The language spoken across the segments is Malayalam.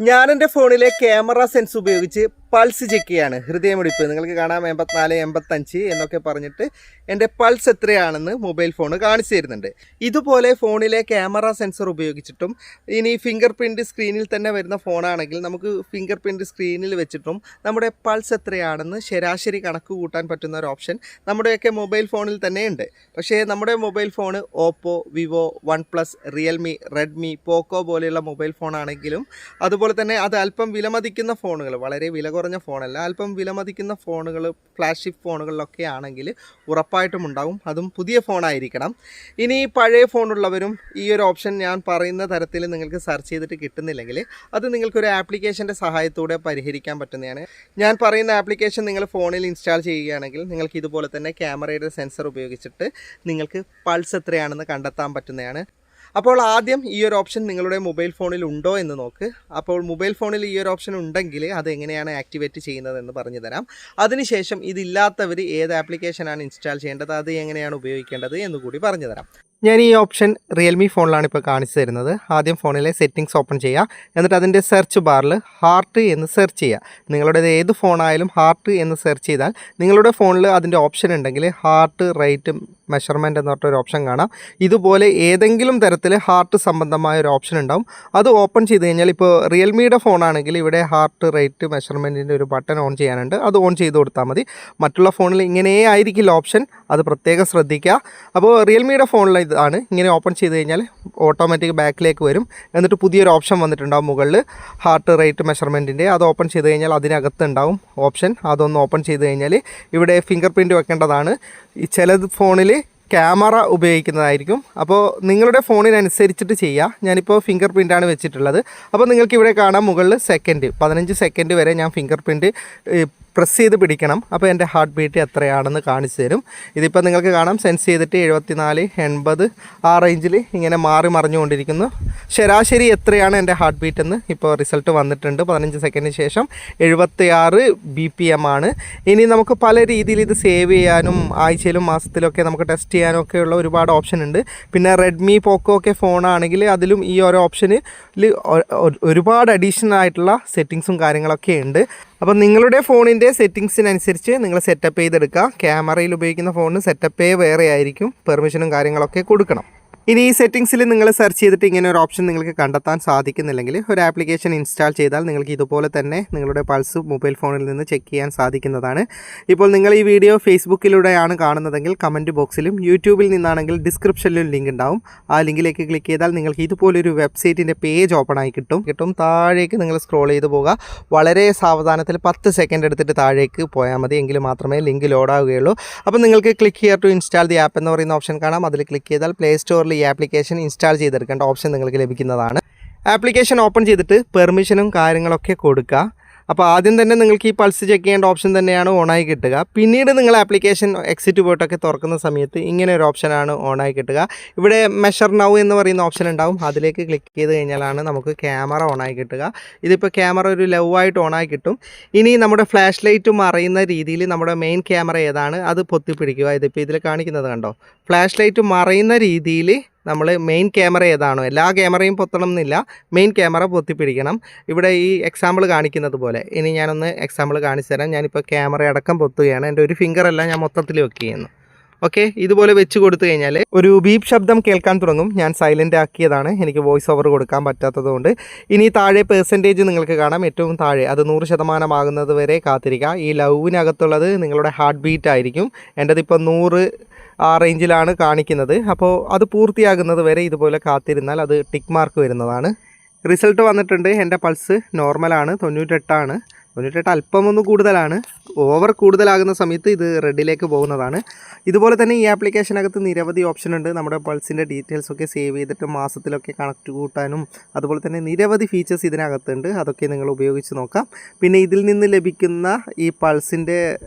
ഞാൻ എന്റെ ഫോണിലെ ക്യാമറ സെൻസ് ഉപയോഗിച്ച് പൾസ് ചെക്ക് ചെയ്യാണ് ഹൃദയമിടിപ്പ്. നിങ്ങൾക്ക് കാണാം എൺപത്തിനാല് എൺപത്തഞ്ച് എന്നൊക്കെ പറഞ്ഞിട്ട് എന്റെ പൾസ് എത്രയാണെന്ന് മൊബൈൽ ഫോൺ കാണിച്ചു തരുന്നുണ്ട്. ഇതുപോലെ ഫോണിലെ ക്യാമറ സെൻസർ ഉപയോഗിച്ചിട്ടും ഇനി ഫിംഗർ പ്രിന്റ് സ്ക്രീനിൽ തന്നെ വരുന്ന ഫോണാണെങ്കിൽ നമുക്ക് ഫിംഗർ പ്രിന്റ് സ്ക്രീനിൽ വെച്ചിട്ടും നമ്മുടെ പൾസ് എത്രയാണെന്ന് ശരാശരി കണക്ക് കൂട്ടാൻ പറ്റുന്ന ഒരു ഓപ്ഷൻ നമ്മുടെയൊക്കെ മൊബൈൽ ഫോണിൽ തന്നെ ഉണ്ട്. പക്ഷേ നമ്മുടെ mobile phone Oppo Vivo OnePlus Realme Redmi Poco പോലെയുള്ള മൊബൈൽ ഫോണാണെങ്കിലും അതുപോലെ തന്നെ അത് അല്പം വിലമതിക്കുന്ന ഫോണുകൾ വളരെ വില കുറഞ്ഞ ഫോണല്ല. അല്പം വിലമതിക്കുന്ന ഫോണുകൾ ഫ്ലാഗ്ഷിപ്പ് ഫോണുകളിലൊക്കെ ആണെങ്കിൽ ഉറപ്പായിട്ടും ഉണ്ടാവും. അതും പുതിയ ഫോണായിരിക്കണം. ഇനി പഴയ ഫോണുള്ളവരും ഈ ഒരു ഓപ്ഷൻ ഞാൻ പറയുന്ന തരത്തിൽ നിങ്ങൾക്ക് സെർച്ച് ചെയ്തിട്ട് കിട്ടുന്നില്ലെങ്കിൽ അത് നിങ്ങൾക്കൊരു ആപ്ലിക്കേഷന്റെ സഹായത്തോടെ പരിഹരിക്കാൻ പറ്റുന്നതാണ്. ഞാൻ പറയുന്ന ആപ്ലിക്കേഷൻ നിങ്ങൾ ഫോണിൽ ഇൻസ്റ്റാൾ ചെയ്യുകയാണെങ്കിൽ നിങ്ങൾക്ക് ഇതുപോലെ തന്നെ ക്യാമറയുടെ സെൻസർ ഉപയോഗിച്ചിട്ട് നിങ്ങൾക്ക് പൾസ് എത്രയാണെന്ന് കണ്ടെത്താൻ പറ്റുന്നതാണ്. അപ്പോൾ ആദ്യം ഈ ഒരു ഓപ്ഷൻ നിങ്ങളുടെ മൊബൈൽ ഫോണിൽ ഉണ്ടോ എന്ന് നോക്ക്. അപ്പോൾ മൊബൈൽ ഫോണിൽ ഈ ഒരു ഓപ്ഷൻ ഉണ്ടെങ്കിൽ അത് എങ്ങനെയാണ് ആക്ടിവേറ്റ് ചെയ്യുന്നതെന്ന് പറഞ്ഞു തരാം. അതിനുശേഷം ഇതില്ലാത്തവർ ഏത് ആപ്ലിക്കേഷനാണ് ഇൻസ്റ്റാൾ ചെയ്യേണ്ടത് അത് എങ്ങനെയാണ് ഉപയോഗിക്കേണ്ടത് എന്ന് കൂടി പറഞ്ഞു തരാം. ഞാൻ ഈ ഓപ്ഷൻ റിയൽമി ഫോണിലാണ് ഇപ്പോൾ കാണിച്ചു തരുന്നത്. ആദ്യം ഫോണിലെ സെറ്റിംഗ്സ് ഓപ്പൺ ചെയ്യുക. എന്നിട്ട് അതിന്റെ സെർച്ച് ബാറിൽ ഹാർട്ട് എന്ന് സെർച്ച് ചെയ്യുക. നിങ്ങളുടേത് ഏത് ഫോണായാലും ഹാർട്ട് എന്ന് സെർച്ച് ചെയ്താൽ നിങ്ങളുടെ ഫോണിൽ അതിന്റെ ഓപ്ഷൻ ഉണ്ടെങ്കിൽ ഹാർട്ട് റേറ്റ് മെഷർമെന്റ് എന്ന് പറഞ്ഞൊരു ഓപ്ഷൻ കാണാം. ഇതുപോലെ ഏതെങ്കിലും തരത്തിൽ ഹാർട്ട് സംബന്ധമായ ഒരു ഓപ്ഷൻ ഉണ്ടാവും. അത് ഓപ്പൺ ചെയ്ത് കഴിഞ്ഞാൽ ഇപ്പോൾ റിയൽമിയുടെ ഫോണാണെങ്കിൽ ഇവിടെ ഹാർട്ട് റേറ്റ് മെഷർമെന്റിന്റെ ഒരു ബട്ടൺ ഓൺ ചെയ്യാനുണ്ട്. അത് ഓൺ ചെയ്ത് കൊടുത്താൽ മതി. മറ്റുള്ള ഫോണിൽ ഇങ്ങനെ ആയിരിക്കില്ല ഓപ്ഷൻ അത് പ്രത്യേകം ശ്രദ്ധിക്കുക. അപ്പോൾ റിയൽമിയുടെ ഫോണിൽ ഇതാണ്. ഇങ്ങനെ ഓപ്പൺ ചെയ്ത് കഴിഞ്ഞാൽ ഓട്ടോമാറ്റിക് ബാക്കിലേക്ക് വരും. എന്നിട്ട് പുതിയൊരു ഓപ്ഷൻ വന്നിട്ടുണ്ടാവും മുകളിൽ ഹാർട്ട് റേറ്റ് മെഷർമെന്റിന്റെ അത് ഓപ്പൺ ചെയ്ത് കഴിഞ്ഞാൽ അതിനകത്ത് ഉണ്ടാവും ഓപ്ഷൻ അതൊന്ന് ഓപ്പൺ ചെയ്ത് കഴിഞ്ഞാൽ ഇവിടെ ഫിംഗർ പ്രിന്റ് വെക്കേണ്ടതാണ്. ഈ ചിലത് ഫോണിൽ ക്യാമറ ഉപയോഗിക്കുന്നതായിരിക്കും. അപ്പോൾ നിങ്ങളുടെ ഫോണിനനുസരിച്ചിട്ട് ചെയ്യുക ഞാനിപ്പോൾ ഫിംഗർ പ്രിന്റാണ് വെച്ചിട്ടുള്ളത്. അപ്പോൾ നിങ്ങൾക്ക് ഇവിടെ കാണാം മുകളിൽ സെക്കൻഡ് പതിനഞ്ച് സെക്കൻഡ് വരെ ഞാൻ ഫിംഗർ പ്രിന്റ് പ്രസ് ചെയ്ത് പിടിക്കണം. അപ്പോൾ എന്റെ ഹാർട്ട് ബീറ്റ് എത്രയാണെന്ന് കാണിച്ചു തരും. ഇതിപ്പോൾ നിങ്ങൾക്ക് കാണാം. സെൻസ് ചെയ്തിട്ട് എഴുപത്തിനാല് എൺപത് ആ റേഞ്ചിൽ ഇങ്ങനെ മാറി മറിഞ്ഞുകൊണ്ടിരിക്കുന്നു. ശരാശരി എത്രയാണ് എന്റെ ഹാർട്ട് ബീറ്റ് എന്ന് ഇപ്പോൾ റിസൾട്ട് വന്നിട്ടുണ്ട്. പതിനഞ്ച് സെക്കൻഡിന് ശേഷം എഴുപത്തിയാറ് ബി പി എം ആണ്. ഇനി നമുക്ക് പല രീതിയിൽ ഇത് സേവ് ചെയ്യാനും ആഴ്ചയിലും മാസത്തിലൊക്കെ നമുക്ക് ടെസ്റ്റ് ചെയ്യാനും ഒക്കെയുള്ള ഒരുപാട് ഓപ്ഷൻ ഉണ്ട്. പിന്നെ റെഡ്മി പോക്കോ ഒക്കെ ഫോണാണെങ്കിൽ അതിലും ഈ ഓരോ ഓപ്ഷന് ഒരുപാട് അഡീഷണൽ ആയിട്ടുള്ള സെറ്റിങ്സും കാര്യങ്ങളൊക്കെ ഉണ്ട്. അപ്പോൾ നിങ്ങളുടെ ഫോണിന്റെ സെറ്റിങ്സിനനുസരിച്ച് നിങ്ങൾ സെറ്റപ്പ് ചെയ്തെടുക്കുക. ക്യാമറയിൽ ഉപയോഗിക്കുന്ന ഫോണിന് സെറ്റപ്പേ വേറെ ആയിരിക്കും. പെർമിഷനും കാര്യങ്ങളൊക്കെ കൊടുക്കണം. ഇനി ഈ സെറ്റിങ്സിൽ നിങ്ങൾ സെർച്ച് ചെയ്തിട്ട് ഇങ്ങനെ ഒരു ഓപ്ഷൻ നിങ്ങൾക്ക് കണ്ടെത്താൻ സാധിക്കുന്നില്ലെങ്കിൽ ഒരു ആപ്ലിക്കേഷൻ ഇൻസ്റ്റാൾ ചെയ്താൽ നിങ്ങൾക്ക് ഇതുപോലെ തന്നെ നിങ്ങളുടെ പൾസ് മൊബൈൽ ഫോണിൽ നിന്ന് ചെക്ക് ചെയ്യാൻ സാധിക്കുന്നതാണ്. ഇപ്പോൾ നിങ്ങൾ ഈ വീഡിയോ ഫേസ്ബുക്കിലൂടെയാണ് കാണുന്നതെങ്കിൽ കമന്റ് ബോക്സിലും യൂട്യൂബിൽ നിന്നാണെങ്കിൽ ഡിസ്ക്രിപ്ഷനിലും ലിങ്ക് ഉണ്ടാവും. ആ ലിങ്കിലേക്ക് ക്ലിക്ക് ചെയ്താൽ നിങ്ങൾക്ക് ഇതുപോലൊരു വെബ്സൈറ്റിന്റെ പേജ് ഓപ്പൺ ആയി കിട്ടും. കിട്ടും. താഴേക്ക് നിങ്ങൾ സ്ക്രോൾ ചെയ്ത് പോകുക വളരെ സാവധാനത്തിൽ പത്ത് സെക്കൻഡ് എടുത്തിട്ട് താഴേക്ക് പോയാൽ മതി. എങ്കിൽ മാത്രമേ ലിങ്ക് ലോഡാവുകയുള്ളൂ അപ്പോൾ നിങ്ങൾക്ക് click here to install the app എന്ന് പറയുന്ന ഓപ്ഷൻ കാണാം. അതിൽ ക്ലിക്ക് ചെയ്താൽ പ്ലേ സ്റ്റോറിൽ ഈ ആപ്ലിക്കേഷൻ ഇൻസ്റ്റാൾ ചെയ്തെടുക്കേണ്ട ഓപ്ഷൻ നിങ്ങൾക്ക് ലഭിക്കുന്നതാണ്. ആപ്ലിക്കേഷൻ ഓപ്പൺ ചെയ്തിട്ട് പെർമിഷനും കാര്യങ്ങളൊക്കെ കൊടുക്കുക. അപ്പോൾ ആദ്യം തന്നെ നിങ്ങൾക്ക് ഈ പൾസ് ചെക്ക് ചെയ്യേണ്ട ഓപ്ഷൻ തന്നെയാണ് ഓണായി കിട്ടുക. പിന്നീട് നിങ്ങൾ ആപ്ലിക്കേഷൻ എക്സിറ്റ് പോയിട്ടൊക്കെ തുറക്കുന്ന സമയത്ത് ഇങ്ങനെ ഒരു ഓപ്ഷനാണ് ഓണായി കിട്ടുക. ഇവിടെ മെഷർ നൗ എന്ന് പറയുന്ന ഓപ്ഷൻ ഉണ്ടാവും. അതിലേക്ക് ക്ലിക്ക് ചെയ്ത് കഴിഞ്ഞാലാണ് നമുക്ക് ക്യാമറ ഓണായി കിട്ടുക. ഇതിപ്പോൾ ക്യാമറ ഒരു ലവ് ആയിട്ട് ഓണായി കിട്ടും. ഇനി നമ്മുടെ ഫ്ലാഷ് ലൈറ്റ് മറയുന്ന രീതിയിൽ നമ്മുടെ മെയിൻ ക്യാമറ ഏതാണ്? അത് പൊത്തിപ്പിടിക്കുക. ഇതിപ്പോൾ ഇതിൽ കാണിക്കുന്നത് കണ്ടോ? ഫ്ലാഷ് ലൈറ്റ് മറയുന്ന രീതിയിൽ നമ്മൾ മെയിൻ ക്യാമറ ഏതാണോ എല്ലാ ക്യാമറയും പൊത്തണം എന്നില്ല മെയിൻ ക്യാമറ പൊത്തിപ്പിടിക്കണം. ഇവിടെ ഈ എക്സാമ്പിൾ കാണിക്കുന്നത് പോലെ ഇനി ഞാനൊന്ന് എക്സാമ്പിൾ കാണിച്ചു തരാം. ഞാനിപ്പോൾ ക്യാമറ അടക്കം പൊത്തുകയാണ്. എന്റെ ഒരു ഫിംഗർ അല്ല ഞാൻ മൊത്തത്തിൽ വെക്ക് ചെയ്യുന്നു ഓക്കെ ഇതുപോലെ വെച്ച് കൊടുത്തു കഴിഞ്ഞാൽ ഒരു ബീപ് ശബ്ദം കേൾക്കാൻ തുടങ്ങും. ഞാൻ സൈലന്റ് ആക്കിയതാണ്. എനിക്ക് വോയിസ് ഓവർ കൊടുക്കാൻ പറ്റാത്തതുകൊണ്ട്. ഇനി താഴെ പെർസെന്റേജ് നിങ്ങൾക്ക് കാണാം. ഏറ്റവും താഴെ അത് നൂറ് ശതമാനമാകുന്നത് വരെ കാത്തിരിക്കുക ഈ ലവിനകത്തുള്ളത് നിങ്ങളുടെ ഹാർട്ട് ബീറ്റ് ആയിരിക്കും. എന്റെതിപ്പോൾ നൂറ് റേഞ്ചിലാണ് കാണിക്കുന്നത്. അപ്പോൾ അത് പൂർത്തിയാകുന്നത് വരെ ഇതുപോലെ കാത്തിരുന്നാൽ അത് ടിക്ക് മാർക്ക് വരുന്നതാണ്. റിസൾട്ട് വന്നിട്ടുണ്ട്. എന്റെ പൾസ് നോർമലാണ് തൊണ്ണൂറ്റെട്ടാണ്. തൊണ്ണൂറ്റെട്ട് അല്പം ഒന്ന് കൂടുതലാണ്. ഓവർ കൂടുതലാകുന്ന സമയത്ത് ഇത് റെഡിലേക്ക് പോകുന്നതാണ്. ഇതുപോലെ തന്നെ ഈ ആപ്ലിക്കേഷനകത്ത് നിരവധി ഓപ്ഷൻ ഉണ്ട്. നമ്മുടെ പൾസിന്റെ ഡീറ്റെയിൽസൊക്കെ സേവ് ചെയ്തിട്ട് മാസത്തിലൊക്കെ കണക്ട് കൂട്ടാനും അതുപോലെ തന്നെ നിരവധി ഫീച്ചേഴ്സ് ഇതിനകത്തുണ്ട്. അതൊക്കെ നിങ്ങൾ ഉപയോഗിച്ച് നോക്കാം. പിന്നെ ഇതിൽ നിന്ന് ലഭിക്കുന്ന ഈ പൾസിന്റെ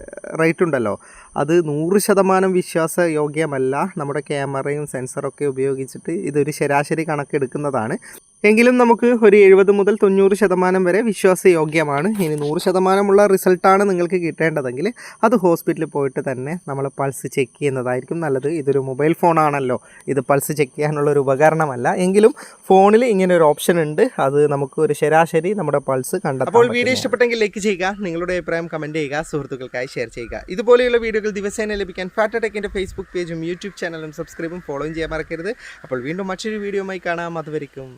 റേറ്റ് ഉണ്ടല്ലോ. അത് നൂറ് ശതമാനം വിശ്വാസയോഗ്യമല്ല. നമ്മുടെ ക്യാമറയും സെൻസറൊക്കെ ഉപയോഗിച്ചിട്ട് ഇതൊരു ശരാശരി കണക്കെടുക്കുന്നതാണ്. എങ്കിലും നമുക്ക് ഒരു എഴുപത് മുതൽ തൊണ്ണൂറ് ശതമാനം വരെ വിശ്വാസയോഗ്യമാണ്. ഇനി നൂറ് ശതമാനമുള്ള റിസൾട്ടാണ് നിങ്ങൾക്ക് കിട്ടേണ്ടതെങ്കിൽ അത് ഹോസ്പിറ്റലിൽ പോയിട്ട് തന്നെ നമ്മൾ പൾസ് ചെക്ക് ചെയ്യുന്നതായിരിക്കും നല്ലത്. ഇതൊരു മൊബൈൽ ഫോണാണല്ലോ. ഇത് പൾസ് ചെക്ക് ചെയ്യാനുള്ള ഒരു ഉപകരണമല്ല. എങ്കിലും ഫോണിൽ ഇങ്ങനെ ഒരു ഓപ്ഷൻ ഉണ്ട്. അത് നമുക്ക് ഒരു ശരാശരി നമ്മുടെ പൾസ് കണ്ടെത്താം അപ്പോൾ വീഡിയോ ഇഷ്ടപ്പെട്ടെങ്കിൽ ലൈക്ക് ചെയ്യുക നിങ്ങളുടെ അഭിപ്രായം കമന്റ് ചെയ്യുക സുഹൃത്തുക്കൾക്കായി ഷെയർ ചെയ്യുക. ഇതുപോലെയുള്ള വീഡിയോകൾ ദിവസേന ലഭിക്കാൻ ഫാറ്റടെക്കിന്റെ ഫേസ്ബുക്ക് പേജും യൂട്യൂബ് ചാനലും സബ്സ്ക്രൈബും ഫോളോയും ചെയ്യാൻ മറക്കരുത്. അപ്പോൾ വീണ്ടും മറ്റൊരു വീഡിയോയുമായി കാണാം. അതുവരെയും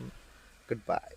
Goodbye.